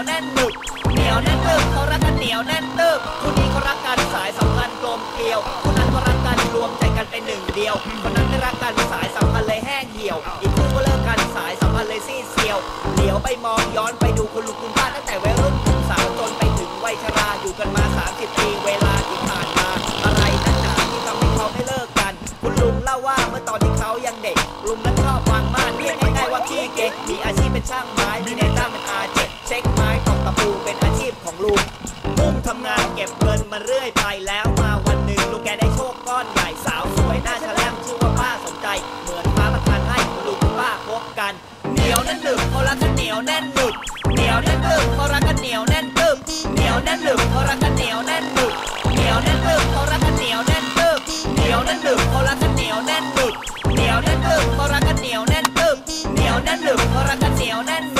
วแน่นหนึบเหนียวแน่นตึบเขารักกันเหนียวแน่นตึบคู่นี้เขารักกันสายสัมพันธ์กลมเกลียวคู่นั้นก็รักกันรวมใจกันเป็นหนึ่งเดียวคนนั้นไม่รักกันสายสัมพันธ์เลยแห้งเหี่ยว อีกคู่ก็เลิกกันสายสัมพันธ์เลยซี่เซียวเดี๋ยวไปมองย้อนไปดูคุณลุงคุณป้าตั้งแต่วัยรุ่นหนุ่สาวจนไปถึงวัยชราอยู่กันมา 30 ปีเวลาที่ผ่านมาอะไรนักหนาที่ทำให้เขาไม่เลิกกัน คุณลุงเล่าว่าเมื่อตอนที่เขายังเด็กลุงนั้นชอบวางม่านเรียกง่ายๆว่าขี้เก๊กมีอาชีพเป็นช่างไม้มีในตียวแน่นหนึบเพารักกันเหนียวแน่นหนึบเหนียวแน่นหนึบเขารักกันเหนียวแน่นหนึบเหนียวแน่นหนึบเขาะรักกันเหนียวแน่นหนึบเหนียวแน่นหนึบเขาะรักกันเหนียวแน่นหนึบเหนียวแน่นหนึบเขาะรักกันเหนียวแน่นหนึบเหนียวแน่นหนึบเขารักกันเหนียวแน่นหนึบเหนียวแน่นหนึบเขารักกันเหนียวแน่นหนึบ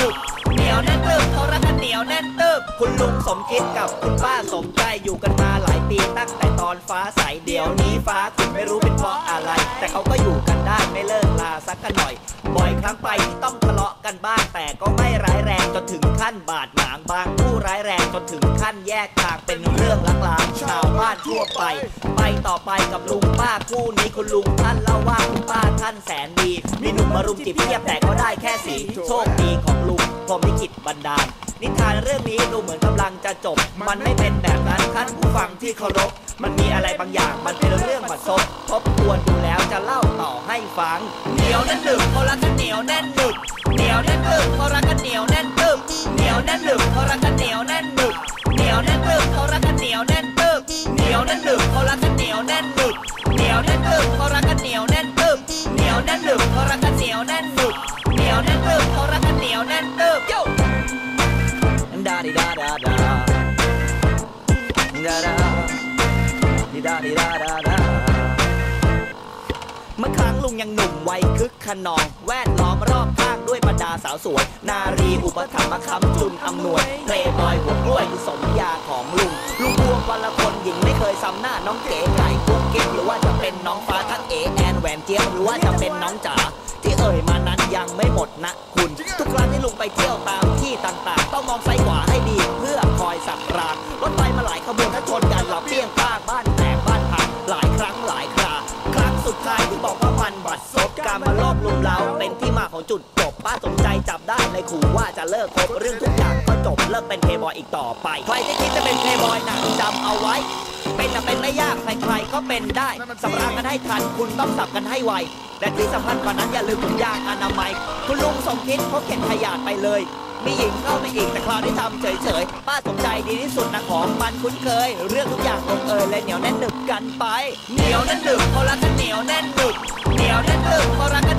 ยวแน่นตึบคุณลุงสมคิดกับคุณป้าสมใจอยู่กันมาหลายปีตั้งแต่ตอนฟ้าใสเดี๋ยวนี้ฟ้าคุณไม่รู้เป็นเพราะอะไร แต่เขาก็อยู่กันได้ไม่เลิกลาสักกันหน่อย บ่อยครั้งไปที่ต้องทะเลาะกันบ้างแต่ก็ไม่ร้ายแรงจนถึงขั้นบาดหมางบางคู่ร้ายแรงจนถึงขั้นแยกทางเป็นเรื่องลักลางชาวบ้านทั่วไป ไปต่อไปกับลุงป้าคู่นี้คุณลุงท่านเล่าว่าคุณป้าท่านแสนดีมีหนุ่มมารุมจีบเทียบแต่ก็ได้แค่สีโชคดีของลุงพรมลิขิตบันดาล นิทานเรื่องนี้ดูเหมือนกำลังจะจบ มันไม่เป็นแบบนั้นท่านผู้ฟังที่เคารพ มันมีอะไรบางอย่างมันเป็นเรื่องบัดซบทบทวนดูแล้วจะเล่าต่อให้ฟัง เหนียวแน่นหนึบเขารักกันเหนียวแน่นหนึบเหนียวแน่นหนึบเขารักกันเหนียวแน่นตึบเหนึบ ดิดาดาดาเมื่อครั้งลุงยังหนุ่มวัยคึกขนอง แวดล้อมรอบข้างด้วยบรรดาสาวสวย นารีอุปถัมภ์คำจุนอำนวยเพลย์บอยหัวกล้วยคือสมยาของลุง ลุงพวงวันละคนหญิงไม่เคยซ้ำหน้าน้องเก๋ไก่พวงเก็บหรือว่าจะเป็นน้องฟ้าทั้งเอแอนแหวนเจี๊ยบหรือว่าจะเป็นน้องจ๋าที่เอ่ยมานั้นยังไม่หมดนะคุณ ทุกครั้งที่ลุงไปเที่ยวตามที่ต่างๆ ต้องมองซ้ายขวาให้ดีเพื่อคอยสับรางรถ ป้าสมใจจับได้เลยขู่ว่าจะเลิกคบเรื่องทุกอย่างก็จบเลิกเป็นเพย์บอยอีกต่อไป ใครที่คิดจะเป็นเพย์บอยนักจำเอาไว้ เป็นนะเป็นไม่ยากใครๆก็เป็นได้สำรางกันให้ทันคุณต้องสับกันให้ไวและที่สำคัญกว่านั้นอย่าลืมถุงยางอนามัยคุณลุงสมคิดเขาเก็บขยะไปเลยมีหญิงเข้าไปอีกแต่คราวนี้ทำเฉยๆ ป้าสมใจดีที่สุดนะของมันคุ้นเคย เรื่องทุกอย่างลงเอยเลยเหนียวแน่นหนึบกันไป เหนียวแน่นหนึบเขารักกันเหนียวแน่นหนึบเหนียวแน่นหนึบเขารัก